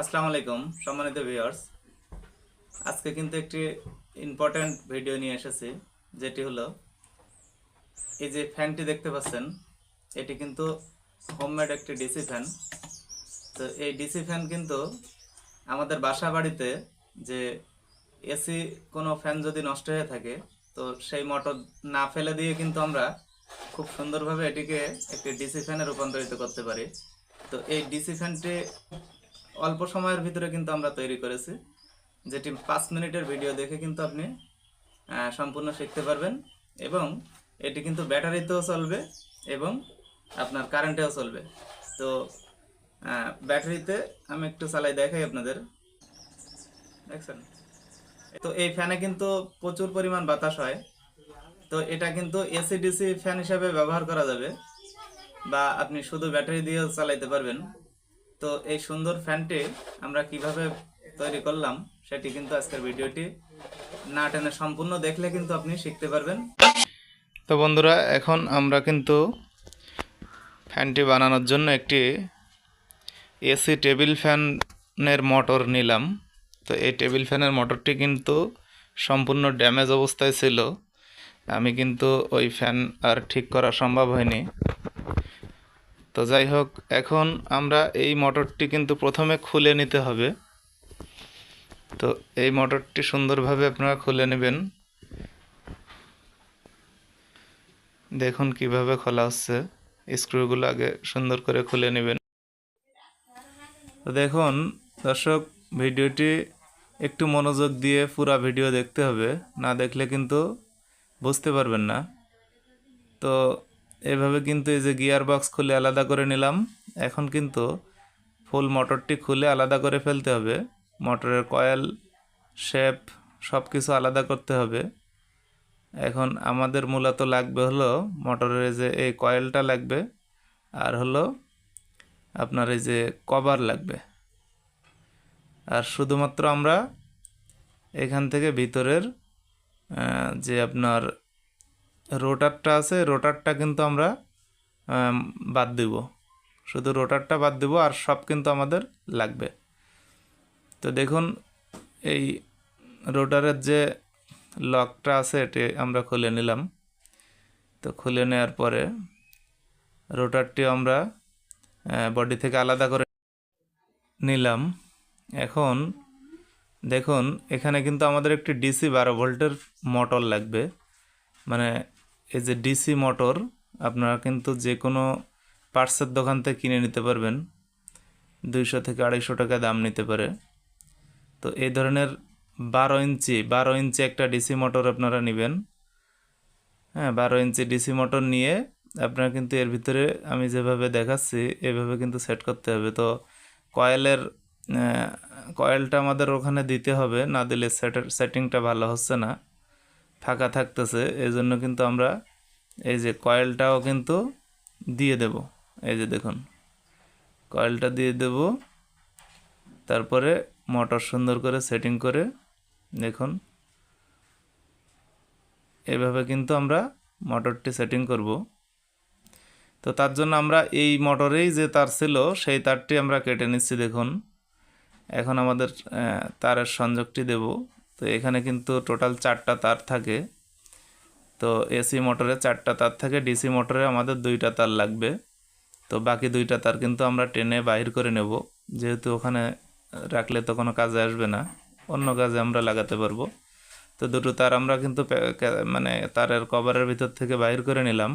আসসালামু আলাইকুম, সম্মানিত ভিউয়ার্স আজকে কিন্তু একটি ইম্পর্ট্যান্ট ভিডিও নিয়ে এসেছি, যেটি হলো, এই যে ফ্যানটি দেখতে পাচ্ছেন, এটি কিন্তু হোমমেড একটি ডিসি ফ্যান তো এই ডিসি ফ্যান কিন্তু আমাদের বাসা বাড়িতে যে এসি কোনো ফ্যান যদি নষ্ট হয়ে থাকে, তো সেই মোটর না ফেলে দিয়ে কিন্তু আমরা খুব সুন্দরভাবে এটিকে একটি ডিসি ফ্যানে রূপান্তরিত করতে পারি। তো এই ডিসি ফ্যানটি অল্প সময়ের ভিতরে কিন্তু আমরা তৈরি করেছি। যেটি পাঁচ মিনিটের ভিডিও দেখে কিন্তু আপনি সম্পূর্ণ শিখতে পারবেন এবং এটি কিন্তু ব্যাটারিতেও চলবে এবং আপনার কারেন্টেও চলবে। তো ব্যাটারিতে আমি একটু চালাই দেখাই আপনাদের। দেখছেন? তো এই ফ্যানে কিন্তু প্রচুর পরিমাণ বাতাস হয়। তো এটা কিন্তু এসি ডিসি ফ্যান হিসাবে ব্যবহার করা যাবে বা আপনি শুধু ব্যাটারি দিয়েও চালাইতে পারবেন। তো এই সুন্দর ফ্যানটি আমরা কীভাবে তৈরি করলাম সেটি কিন্তু আজকের ভিডিওটি না টেনে সম্পূর্ণ দেখলে কিন্তু আপনি শিখতে পারবেন। তো বন্ধুরা, এখন আমরা কিন্তু ফ্যানটি বানানোর জন্য একটি এসি টেবিল ফ্যানের মোটর নিলাম। তো এই টেবিল ফ্যানের মোটরটি কিন্তু সম্পূর্ণ ড্যামেজ অবস্থায় ছিল। আমি কিন্তু ওই ফ্যান আর ঠিক করা সম্ভব হয়নি। তো যাই হোক, এখন আমরা এই মোটরটি কিন্তু প্রথমে খুলে নিতে হবে। তো এই মোটরটি সুন্দরভাবে আপনারা খুলে নেবেন। দেখুন কীভাবে খোলা হচ্ছে। স্ক্রুগুলো আগে সুন্দর করে খুলে নেবেন। তো দেখুন, দর্শক, ভিডিওটি একটু মনোযোগ দিয়ে পুরা ভিডিও দেখতে হবে। না দেখলে কিন্তু বুঝতে পারবেন না। তো এভাবে কিন্তু এই যে গিয়ার বক্স খুলে আলাদা করে নিলাম। এখন কিন্তু ফুল মোটরটি খুলে আলাদা করে ফেলতে হবে। মোটরের কয়েল, শেপ সব কিছু আলাদা করতে হবে। এখন আমাদের মূলত লাগবে হলো মোটরের যে এই কয়েলটা লাগবে আর হলো আপনার এই যে কভার লাগবে। আর শুধুমাত্র আমরা এখান থেকে ভিতরের যে আপনার রোটারটা আছে, রোটারটা কিন্তু আমরা বাদ দিব। শুধু রোটারটা বাদ দিব আর সব কিন্তু আমাদের লাগবে। তো দেখুন, এই রোটারের যে লকটা আছে, এটি আমরা খুলে নিলাম। তো খুলে নেওয়ার পরে রোটারটি আমরা বডি থেকে আলাদা করে নিলাম। এখন দেখুন, এখানে কিন্তু আমাদের একটি ডিসি বারো ভোল্টের মোটর লাগবে। মানে এই যে ডিসি মোটর আপনারা কিন্তু যে কোনো পার্টসের দোকান থেকে কিনে নিতে পারবেন। দুইশো থেকে আড়াইশো টাকা দাম নিতে পারে। তো এই ধরনের বারো ইঞ্চি বারো ইঞ্চি একটা ডিসি মোটর আপনারা নেবেন। হ্যাঁ বারো ইঞ্চি ডিসি মোটর নিয়ে আপনারা কিন্তু এর ভিতরে আমি যেভাবে দেখাচ্ছি, এভাবে কিন্তু সেট করতে হবে। তো কয়েলের কয়েলটা আমাদের ওখানে দিতে হবে, না দিলে সেটিংটা ভালো হচ্ছে না। ফাঁকা থাকতেছে এই জন্য কিন্তু আমরা এই যে কয়েলটাও কিন্তু দিয়ে দেব। এই যে দেখুন, কয়েলটা দিয়ে দেব। তারপরে মোটর সুন্দর করে সেটিং করে দেখুন, এভাবে কিন্তু আমরা মোটরটি সেটিং করব। তো তার জন্য আমরা এই মোটরেই যে তার ছিল, সেই তারটি আমরা কেটে নিচ্ছি, দেখুন। এখন আমাদের তারের সংযোগটি দেব। তো এখানে কিন্তু টোটাল চারটা তার থাকে। তো এসি মোটরে চারটা তার থাকে ডিসি মোটরে আমাদের দুইটা তার লাগবে। তো বাকি দুইটা তার কিন্তু আমরা টেনে বাহির করে নেব। যেহেতু ওখানে রাখলে তো কোনো কাজে আসবে না, অন্য কাজে আমরা লাগাতে পারব। তো দুটো তার আমরা কিন্তু মানে তারের কভারের ভিতর থেকে বাহির করে নিলাম।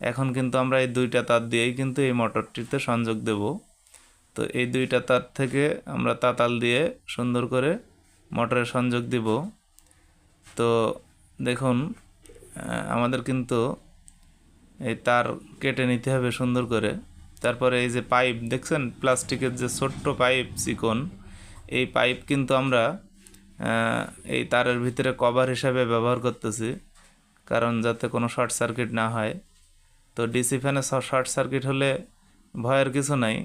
এখন কিন্তু আমরা এই দুইটা তার দিয়েই কিন্তু এই মোটরটিতে সংযোগ দেব। তো এই দুইটা তার থেকে আমরা তাতাল দিয়ে সুন্দর করে মোটরের সংযোগ দিব। তো দেখুন আমাদের কিন্তু এই তার কেটে নিতে হবে সুন্দর করে। তারপরে এই যে পাইপ, দেখছেন? প্লাস্টিকের যে ছোট্ট পাইপ চিকন, এই পাইপ কিন্তু আমরা এই তারের ভিতরে কভার হিসাবে ব্যবহার করতেছি, কারণ যাতে কোনো শর্ট সার্কিট না হয়। তো ডিসি ফ্যানে শর্ট সার্কিট হলে ভয়ের কিছু নাই।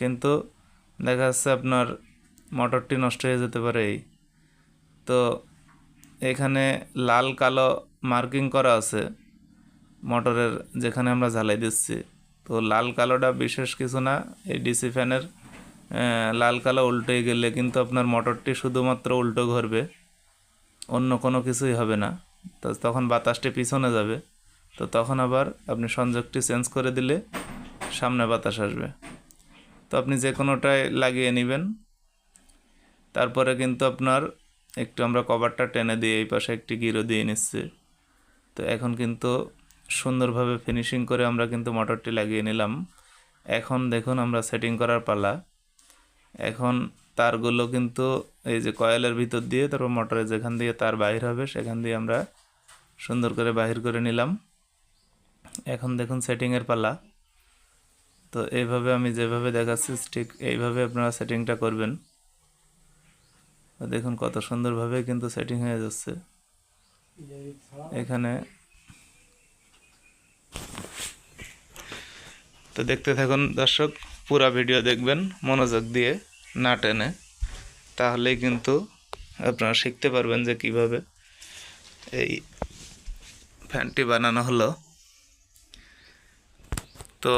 কিন্তু দেখা যাচ্ছে আপনার মোটরটি নষ্ট হয়ে যেতে পারে এই। তো এখানে লাল কালো মার্কিং করা আছে মোটরের যেখানে আমরা ঝালাই দিচ্ছি। তো লাল কালোটা বিশেষ কিছু না, এই ডিসি ফ্যানের লাল কালো উল্টে গেলে কিন্তু আপনার মোটরটি শুধুমাত্র উল্টো ঘুরবে, অন্য কোনো কিছুই হবে না। তো তখন বাতাসটি পিছনে যাবে, তো তখন আবার আপনি সংযোগটি চেঞ্জ করে দিলে সামনে বাতাস আসবে। তো আপনি যে কোনোটায় লাগিয়ে নেবেন তারপরে কিন্তু আপনার একটু আমরা কভারটা টেনে দিয়ে এই পাশে একটি গিরো দিয়ে নিচ্ছি। তো এখন কিন্তু সুন্দরভাবে ফিনিশিং করে আমরা কিন্তু মোটরটি লাগিয়ে নিলাম। এখন দেখুন আমরা সেটিং করার পালা। এখন তারগুলো কিন্তু এই যে কয়েলের ভিতর দিয়ে তারপর মোটরে যেখান দিয়ে তার বাহির হবে সেখান দিয়ে আমরা সুন্দর করে বাহির করে নিলাম। এখন দেখুন সেটিংয়ের পালা। তো এইভাবে আমি যেভাবে দেখাচ্ছি, ঠিক এইভাবে আপনারা সেটিংটা করবেন। দেখুন কত সুন্দরভাবে কিন্তু সেটিং হয়ে যাচ্ছে। এখানে তো দেখতে থাকুন দর্শক, পুরো ভিডিও দেখবেন মনোযোগ দিয়ে না টেনে। তাহলেই কিন্তু আপনারা শিখতে পারবেন যে কীভাবে এই ফ্যানটি বানানো হলো। তো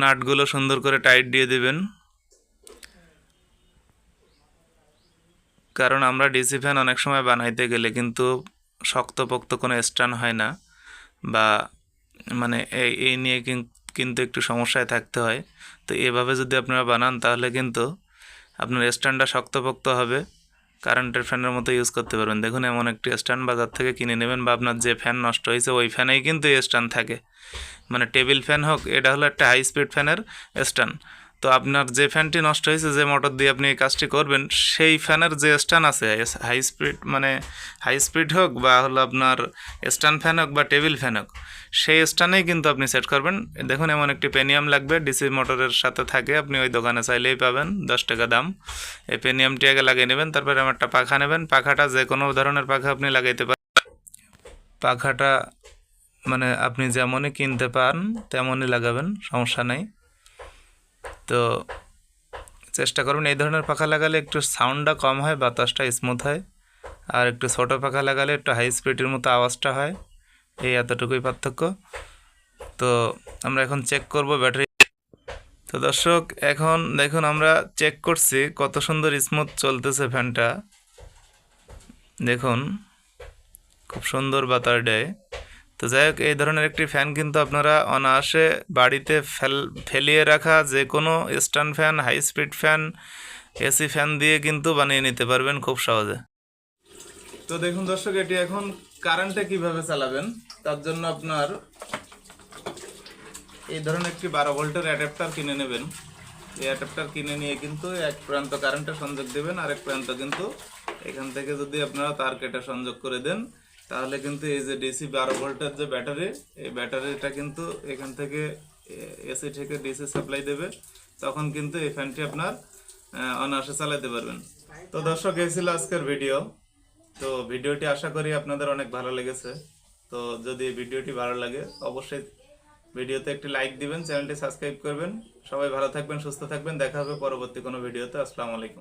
নাটগুলো সুন্দর করে টাইট দিয়ে দিবেন। কারণ আমরা ডিসি ফ্যান অনেক সময় বানাইতে গেলে কিন্তু শক্তপোক্ত কোনো স্ট্যান্ড হয় না বা মানে এই নিয়ে কিন- কিন্তু একটু সমস্যায় থাকতে হয়। তো এভাবে যদি আপনারা বানান তাহলে কিন্তু আপনার স্ট্যান্ডটা শক্তপোক্ত হবে, কারেন্টের ফ্যানের মতো ইউজ করতে পারবেন। দেখুন এমন একটি স্ট্যান্ড বাজার থেকে কিনে নেবেন বা আপনার যে ফ্যান নষ্ট হয়েছে ওই ফ্যানেই কিন্তু স্ট্যান্ড থাকে। মানে টেবিল ফ্যান হোক, এটা হলো একটা হাই স্পিড ফ্যানের স্ট্যান্ড। তো আপনার যে ফ্যানটি নষ্ট হয়েছে, যে মোটর দিয়ে আপনি এই কাজটি করবেন, সেই ফ্যানের যে স্ট্যান্ড আছে হাই স্পিড মানে হাই স্পিড হোক বা হলো আপনার স্ট্যান্ড ফ্যান হোক বা টেবিল ফ্যান হোক, সেই স্ট্যান্ডেই কিন্তু আপনি সেট করবেন। দেখুন, এমন একটি পেনিয়াম লাগবে ডিসি মোটরের সাথে থাকে, আপনি ওই দোকানে চাইলেই পাবেন, দশ টাকা দাম। এই পেনিয়ামটি আগে লাগিয়ে নেবেন, তারপরে আমার একটা পাখা নেবেন, পাখাটা যে কোনো ধরনের পাখা আপনি লাগাইতে পারেন। পাখাটা মানে আপনি যেমনই কিনতে পান তেমনই লাগাবেন, সমস্যা নেই। তো চেষ্টা করবেন, এই ধরনের পাখা লাগালে একটু সাউন্ডটা কম হয়, বাতাসটা স্মুথ হয়। আর একটু ছোটো পাখা লাগালে একটু হাই স্পিডের মতো আওয়াজটা হয়। এই এতটুকুই পার্থক্য। তো আমরা এখন চেক করব ব্যাটারি। তো দর্শক, এখন দেখুন আমরা চেক করছি কত সুন্দর স্মুথ চলতেছে ফ্যানটা দেখুন, খুব সুন্দর বাতাস দেয়। তো যাই হোক এই ধরনের একটি ফ্যান কিন্তু আপনারা অনায়াসে বাড়িতে ফেল, ফেলিয়ে রাখা যে কোনো stand fan high speed fan AC fan দিয়ে কিন্তু বানিয়ে নিতে পারবেন খুব সহজে। তো দেখুন দর্শক, এটি এখন কারেন্টে কীভাবে চালাবেন, তার জন্য আপনার এই ধরনের একটি বারো ভোল্টের অ্যাডাপ্টার কিনে নেবেন। এই অ্যাডাপ্টার কিনে নিয়ে কিন্তু এক প্রান্ত কারেন্টে সংযোগ দেবেন, আরেক প্রান্ত কিন্তু এখান থেকে যদি আপনারা তার কেটে সংযোগ করে দেন তাহলে কিন্তু এই যে ডিসি বারো ভোল্টের যে ব্যাটারি, এই ব্যাটারিটা কিন্তু এখান থেকে এসি থেকে ডিসি সাপ্লাই দেবে। তখন কিন্তু এই ফ্যানটি আপনার অনায়াসে চালাতে পারবেন। তো দর্শক, এই ছিল আজকের ভিডিও তো ভিডিওটি আশা করি আপনাদের অনেক ভালো লেগেছে। তো যদি ভিডিওটি ভালো লাগে, অবশ্যই ভিডিওতে একটি লাইক দিবেন, চ্যানেলটি সাবস্ক্রাইব করবেন। সবাই ভালো থাকবেন, সুস্থ থাকবেন। দেখা হবে পরবর্তী কোনো ভিডিওতে আসসালামু আলাইকুম।